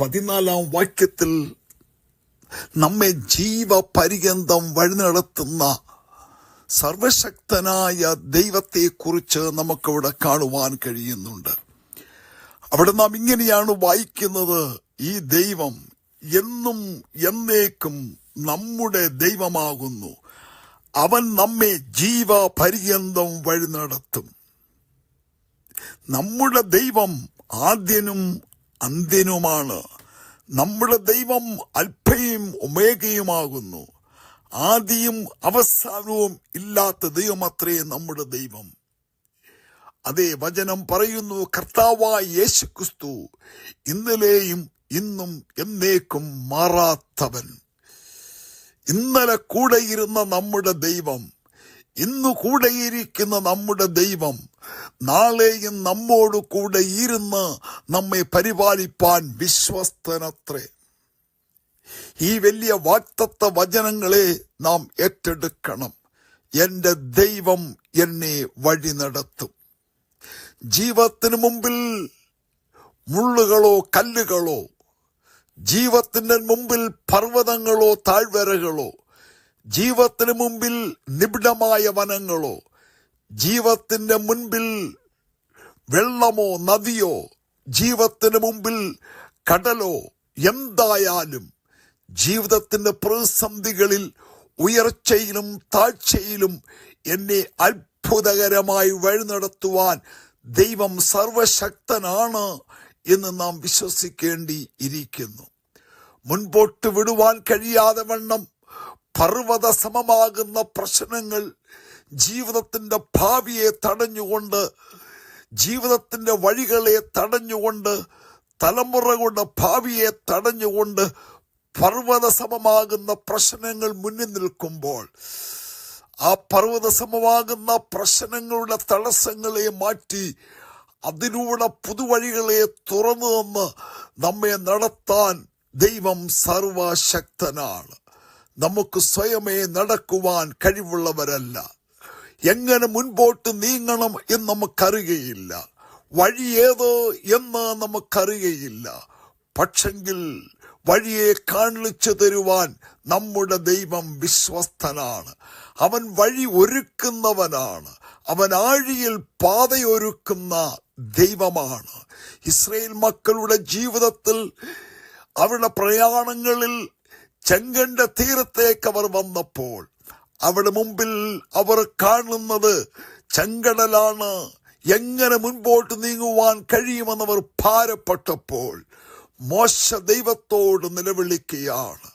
പതിനാലാം വാക്യത്തിൽ നമ്മെ ജീവപര്യന്തം വഴി നടത്തുന്ന സർവശക്തനായ ദൈവത്തെക്കുറിച്ച് നമുക്കവിടെ കാണുവാൻ കഴിയുന്നുണ്ട്. അവിടെ നാം ഇങ്ങനെയാണ് വായിക്കുന്നത് ഈ ദൈവം എന്നും എന്നേക്കും നമ്മുടെ ദൈവമാകുന്നു. അവൻ നമ്മെ ജീവപര്യന്തം വഴി നടത്തും നമ്മുടെ ദൈവം ആദ്യനും അന്ത്യനുമാണ് നമ്മുടെ ദൈവം അൽഫയും ഉമേകയുമാകുന്നു ആദിയും അവസാനവും ഇല്ലാത്ത ദൈവമത്രേ നമ്മുടെ ദൈവം. അതേ വചനം പറയുന്നു കർത്താവായ യേശു ക്രിസ്തു ഇന്നലെയും ഇന്നും എന്നേക്കും മാറാത്തവൻ. ഇന്നലെ കൂടെയിരുന്ന നമ്മുടെ ദൈവം ഇന്നു കൂടെയിരിക്കുന്ന നമ്മുടെ ദൈവം നാളെയും നമ്മോട് കൂടെ ഇരുന്ന് നമ്മെ പരിപാലിപ്പാൻ വിശ്വസ്തനത്രേ. ഈ വലിയ വാക്തത്വ വചനങ്ങളെ നാം ഏറ്റെടുക്കണം. എന്റെ ദൈവം എന്നെ വഴി നടത്തും ജീവത്തിന് മുമ്പിൽ മുള്ളുകളോ കല്ലുകളോ ജീവത്തിന്റെ മുമ്പിൽ പർവതങ്ങളോ താഴ്വരകളോ ജീവിതത്തിന് മുമ്പിൽ നിബിഡമായ വനങ്ങളോ ജീവത്തിന്റെ മുൻപിൽ വെള്ളമോ നദിയോ ജീവത്തിന് മുമ്പിൽ കടലോ എന്തായാലും ജീവിതത്തിന്റെ പ്രതിസന്ധികളിൽ ഉയർച്ചയിലും താഴ്ചയിലും എന്നെ അത്ഭുതകരമായി വഴി നടത്തുവാൻ ദൈവം സർവശക്തനാണ് എന്ന് നാം വിശ്വസിക്കേണ്ടി ഇരിക്കുന്നു മുൻപോട്ട് വിടുവാൻ കഴിയാതെ വണ്ണം പർവത സമമാകുന്ന പ്രശ്നങ്ങൾ ജീവിതത്തിന്റെ ഭാവിയെ തടഞ്ഞുകൊണ്ട് ജീവിതത്തിന്റെ വഴികളെ തടഞ്ഞുകൊണ്ട് തലമുറകളുടെ ഭാവിയെ തടഞ്ഞുകൊണ്ട് പർവത സമമാകുന്ന പ്രശ്നങ്ങൾ മുന്നിൽ നിൽക്കുമ്പോൾ ആ പർവത സമമാകുന്ന പ്രശ്നങ്ങളുടെ തടസ്സങ്ങളെ മാറ്റി അതിലൂടെ പുതുവഴികളെ തുറന്നു നമ്മെ നടത്താൻ ദൈവം സർവശക്തനാണ്. നമുക്ക് സ്വയമേ നടക്കുവാൻ കഴിവുള്ളവരല്ല. എങ്ങനെ മുൻപോട്ട് നീങ്ങണം എന്ന് നമുക്കറിയയില്ല. വഴി ഏത് എന്ന് നമുക്കറിയയില്ല. പക്ഷെങ്കിൽ വഴിയെ കാണിച്ചു തരുവാൻ നമ്മുടെ ദൈവം വിശ്വസ്തനാണ്. അവൻ വഴി ഒരുക്കുന്നവനാണ്. അവൻ ആഴിയിൽ പാതയൊരുക്കുന്ന ദൈവമാണ്. ഇസ്രയേൽ മക്കളുടെ ജീവിതത്തിൽ അവരുടെ പ്രയാണങ്ങളിൽ ചെങ്കണ്ട തീരത്തേക്ക് അവർ വന്നപ്പോൾ അവിടെ മുമ്പിൽ അവർ കാണുന്നത് ചെങ്കടലാണ്. എങ്ങനെ മുൻപോട്ട് നീങ്ങുവാൻ കഴിയുമെന്നവർ ഭാരപ്പെട്ടപ്പോൾ മോശ ദൈവത്തോട് നിലവിളിക്കുകയാണ്.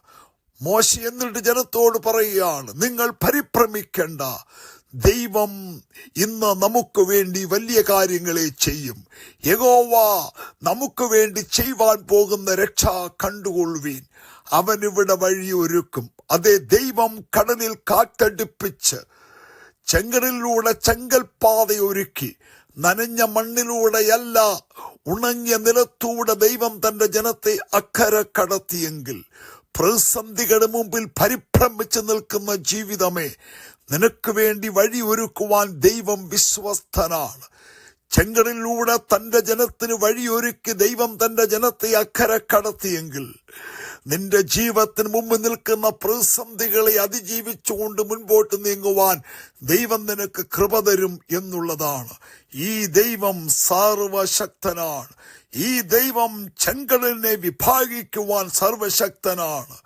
മോശ എന്നിട്ട് ജനത്തോട് പറയുകയാണ് നിങ്ങൾ പരിഭ്രമിക്കേണ്ട. ദൈവം ഇന്ന് നമുക്ക് വേണ്ടി വലിയ കാര്യങ്ങളെ ചെയ്യും. യഗോവ നമുക്ക് വേണ്ടി ചെയ്യുവാൻ പോകുന്ന രക്ഷ കണ്ടുകൊള്ളുവീൻ. അവൻ ഇവിടെ വഴി ഒരുക്കും. അതേ ദൈവം കടലിൽ കാറ്റടിപ്പിച്ച് ചെങ്കടലിലൂടെ ഒരുക്കി. നനഞ്ഞ മണ്ണിലൂടെയല്ല ഉണങ്ങിയ നിലത്തൂടെ ദൈവം തന്റെ ജനത്തെ അക്കരെ കടത്തിയെങ്കിൽ. പ്രതിസന്ധികളുടെ മുമ്പിൽ പരിഭ്രമിച്ചു നിൽക്കുന്ന ജീവിതമേ നിനക്ക് വേണ്ടി വഴി ഒരുക്കുവാൻ ദൈവം വിശ്വസ്തനാണ്. ചെങ്കടലിലൂടെ തന്റെ ജനത്തിന് വഴിയൊരുക്കി ദൈവം തന്റെ ജനത്തെ അക്കരെ കടത്തിയെങ്കിൽ നിന്റെ ജീവത്തിന് മുമ്പ് നിൽക്കുന്ന പ്രതിസന്ധികളെ അതിജീവിച്ചുകൊണ്ട് മുൻപോട്ട് നീങ്ങുവാൻ ദൈവം നിനക്ക് കൃപ തരും എന്നുള്ളതാണ്. ഈ ദൈവം സർവശക്തനാണ്. ഈ ദൈവം ചെങ്കടലിനെ വിഭാഗിക്കുവാൻ സർവശക്തനാണ്.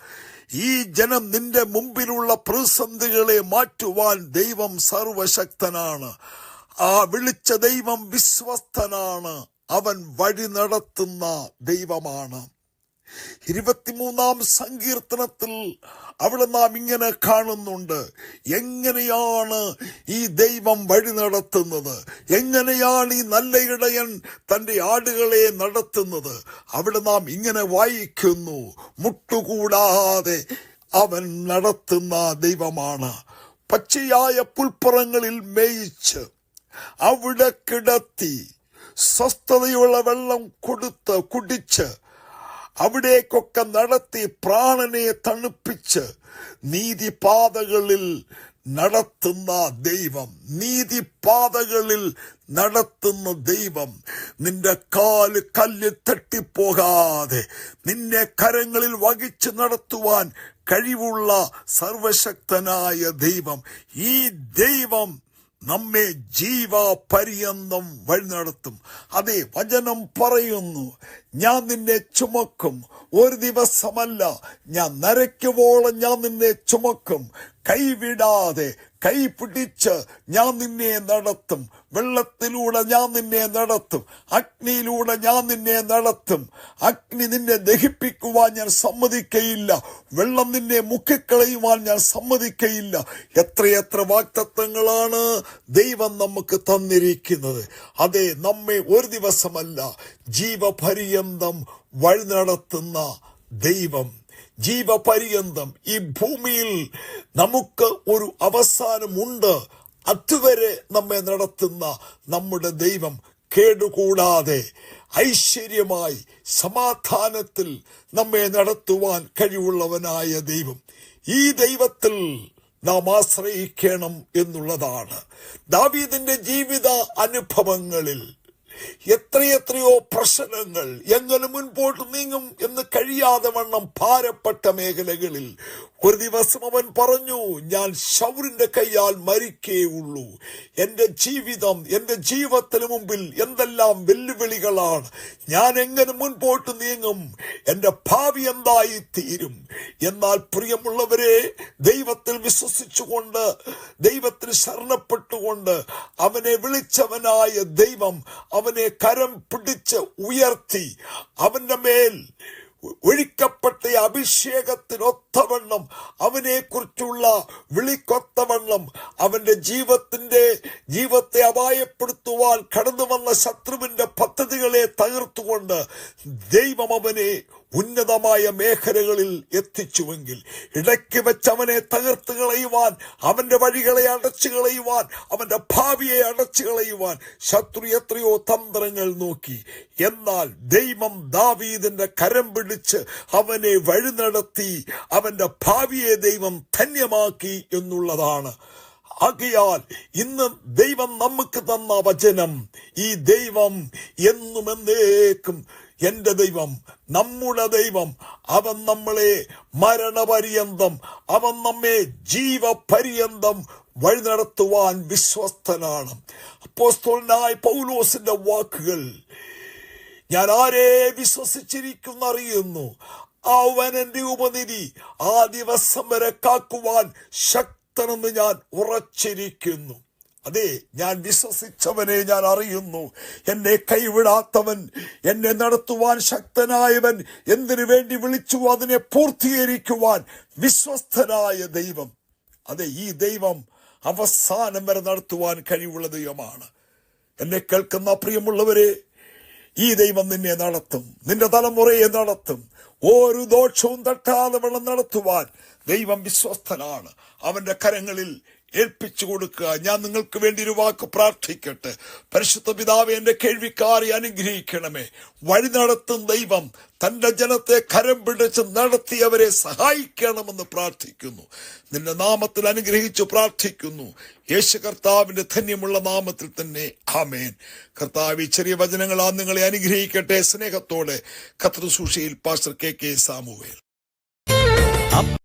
ഈ ജനം നിന്റെ മുമ്പിലുള്ള പ്രതിസന്ധികളെ മാറ്റുവാൻ ദൈവം സർവശക്തനാണ്. ആ വിളിച്ച ദൈവം വിശ്വസ്തനാണ്. അവൻ വഴി നടത്തുന്ന ദൈവമാണ്. ഇരുപത്തിമൂന്നാം സങ്കീർത്തനത്തിൽ അവിടെ നാം ഇങ്ങനെ കാണുന്നുണ്ട്. എങ്ങനെയാണ് ഈ ദൈവം വഴി നടത്തുന്നത്? എങ്ങനെയാണ് ഈ നല്ല ഇടയൻ തന്റെ ആടുകളെ നടത്തുന്നത്? അവിടെ നാം ഇങ്ങനെ വായിക്കുന്നു മുട്ടുകൂടാതെ അവൻ നടത്തുന്ന ദൈവമാണ്. പച്ചയായ പുൽപ്പുറങ്ങളിൽ മേയിച്ച് അവിടെ കിടത്തി സ്വസ്ഥതയുള്ള വെള്ളം കൊടുത്ത് കുടിച്ച് അവിടേക്കൊക്കെ നടത്തി പ്രാണനെ തണുപ്പിച്ച് നീതിപാതകളിൽ നടത്തുന്ന ദൈവം. നീതിപാതകളിൽ നടത്തുന്ന ദൈവം. നിന്റെ കാൽ കല്ലിൽ തട്ടിപ്പോകാതെ നിന്നെ കരങ്ങളിൽ വഹിച്ചു നടത്തുവാൻ കഴിവുള്ള സർവശക്തനായ ദൈവം. ഈ ദൈവം നമ്മെ ജീവ പര്യന്തം വഴി നടത്തും അതെ വചനം പറയുന്നു. ഞാൻ നിന്നെ ചുമക്കും. ഒരു ദിവസമല്ല ഞാൻ നരയ്ക്കുവോളം ഞാൻ നിന്നെ ചുമക്കും. കൈവിടാതെ കൈ പിടിച്ച് ഞാൻ നിന്നെ നടത്തും. വെള്ളത്തിലൂടെ ഞാൻ നിന്നെ നടത്തും. അഗ്നിയിലൂടെ ഞാൻ നിന്നെ നടത്തും. അഗ്നി നിന്നെ ദഹിപ്പിക്കുവാൻ ഞാൻ സമ്മതിക്കയില്ല. വെള്ളം നിന്നെ മുക്കിക്കളയുവാൻ ഞാൻ സമ്മതിക്കയില്ല. എത്രയെത്ര വാക്തത്വങ്ങളാണ് ദൈവം നമുക്ക് തന്നിരിക്കുന്നത്. അതെ നമ്മെ ഒരു ദിവസമല്ല ജീവപര്യന്തം വഴി നടത്തുന്ന ദൈവം ജീവപര്യന്തം ഈ ഭൂമിയിൽ നമുക്ക് ഒരു അവസാനമുണ്ട്. അതുവരെ നമ്മെ നടത്തുന്ന നമ്മുടെ ദൈവം കേടുകൂടാതെ ഐശ്വര്യമായി സമാധാനത്തിൽ നമ്മെ നടത്തുവാൻ കഴിവുള്ളവനായ ദൈവം. ഈ ദൈവത്തിൽ നാം ആശ്രയിക്കണം എന്നുള്ളതാണ്. ദാവീദിന്റെ ജീവിത അനുഭവങ്ങളിൽ എത്രയെത്രയോ പ്രശ്നങ്ങൾ എങ്ങനെ മുൻപോട്ട് നീങ്ങും എന്ന് കഴിയാതെ വണ്ണം ഭാരപ്പെട്ട മേഖലകളിൽ ഒരു ദിവസം അവൻ പറഞ്ഞു ഞാൻ ശൗരിന്റെ കൈയാൽ മരിക്കേ ഉള്ളൂ. എന്റെ ജീവിതം എന്റെ ജീവിതത്തിന് മുമ്പിൽ എന്തെല്ലാം വെല്ലുവിളികളാണ്. ഞാൻ എങ്ങനെ മുൻപോട്ട് നീങ്ങും? എന്റെ ഭാവി എന്തായി തീരും എന്നാൽ പ്രിയമുള്ളവരെ ദൈവത്തിൽ വിശ്വസിച്ചുകൊണ്ട് ദൈവത്തിൽ ശരണപ്പെട്ടുകൊണ്ട് അവനെ വിളിച്ചവനായ ദൈവം അവനെ കരം പിടിച്ച് ഉയർത്തി അവന്റെ മേൽ ഒഴിക്കപ്പെട്ട അഭിഷേകത്തിനൊത്തവണ്ണം അവനെ കുറിച്ചുള്ള വിളിക്കൊത്തവണ്ണം അവന്റെ ജീവത്തിന്റെ ജീവത്തെ അപായപ്പെടുത്തുവാൻ കടന്നു വന്ന ശത്രുവിന്റെ പദ്ധതികളെ തകർത്തുകൊണ്ട് ദൈവം അവനെ ഉന്നതമായ മേഖലകളിൽ എത്തിച്ചുവെങ്കിൽ ഇടയ്ക്ക് വെച്ച് അവനെ തകർത്ത് കളയുവാൻ അവന്റെ വഴികളെ അടച്ചു കളയുവാൻ അവന്റെ ഭാവിയെ അടച്ചു കളയുവാൻ ശത്രു എത്രയോ തന്ത്രങ്ങൾ നോക്കി. എന്നാൽ ദൈവം ദാവീദിന്റെ കരം പിടിച്ച് അവനെ വഴി നടത്തി അവന്റെ ഭാവിയെ ദൈവം ധന്യമാക്കി എന്നുള്ളതാണ്. ആകയാൽ ഇന്ന് ദൈവം നമുക്ക് തന്ന വചനം ഈ ദൈവം എന്നും എന്നേക്കും എന്റെ ദൈവം നമ്മുടെ ദൈവം അവൻ നമ്മളെ മരണപര്യന്തം അവൻ നമ്മെ ജീവപര്യന്തം വഴി നടത്തുവാൻ വിശ്വസ്തനാണ്. അപ്പോസ്തോലനായ പൗലോസിന്റെ വാക്കുകൾ ഞാൻ ആരെ വിശ്വസിച്ചിരിക്കുന്ന അറിയുന്നു. അവൻ എന്റെ ഉപനിധി ആ ദിവസം വരെ കാക്കുവാൻ ശക്തനെന്ന് ഞാൻ ഉറച്ചിരിക്കുന്നു. അതെ ഞാൻ വിശ്വസിച്ചവനെ ഞാൻ അറിയുന്നു. എന്നെ കൈവിടാത്തവൻ എന്നെ നടത്തുവാൻ ശക്തനായവൻ എന്തിനു വേണ്ടി വിളിച്ചു അതിനെ പൂർത്തീകരിക്കുവാൻ വിശ്വസ്തനായ ദൈവം. അതെ ഈ ദൈവം അവസാനം വരെ നടത്തുവാൻ കഴിവുള്ള ദൈവമാണ്. എന്നെ കേൾക്കുന്ന പ്രിയമുള്ളവരെ ഈ ദൈവം നിന്നെ നടത്തും നിന്റെ തലമുറയെ നടത്തും. ഒരു ദോഷവും തട്ടാതെ വെള്ളം നടത്തുവാൻ ദൈവം വിശ്വസ്തനാണ്. അവന്റെ കരങ്ങളിൽ ഏൽപ്പിച്ചു കൊടുക്കുക. ഞാൻ നിങ്ങൾക്ക് വേണ്ടി ഒരു വാക്ക് പ്രാർത്ഥിക്കട്ടെ. പരിശുദ്ധ പിതാവ് എന്റെ കേൾവിക്കാരെ അനുഗ്രഹിക്കണമേ. വഴി നടത്തും ദൈവം തന്റെ ജനത്തെ കരം പിടിച്ച് നടത്തിയവരെ സഹായിക്കണമെന്ന് പ്രാർത്ഥിക്കുന്നു. നിന്റെ നാമത്തിൽ അനുഗ്രഹിച്ചു പ്രാർത്ഥിക്കുന്നു. യേശു കർത്താവിന്റെ ധന്യമുള്ള നാമത്തിൽ തന്നെ. ആമേൻ. കർത്താവ് ഈ ചെറിയ വചനങ്ങളാ നിങ്ങളെ അനുഗ്രഹിക്കട്ടെ സ്നേഹത്തോടെ. കത്ര പാസ്റ്റർ കെ കെ സാമുവേൽ.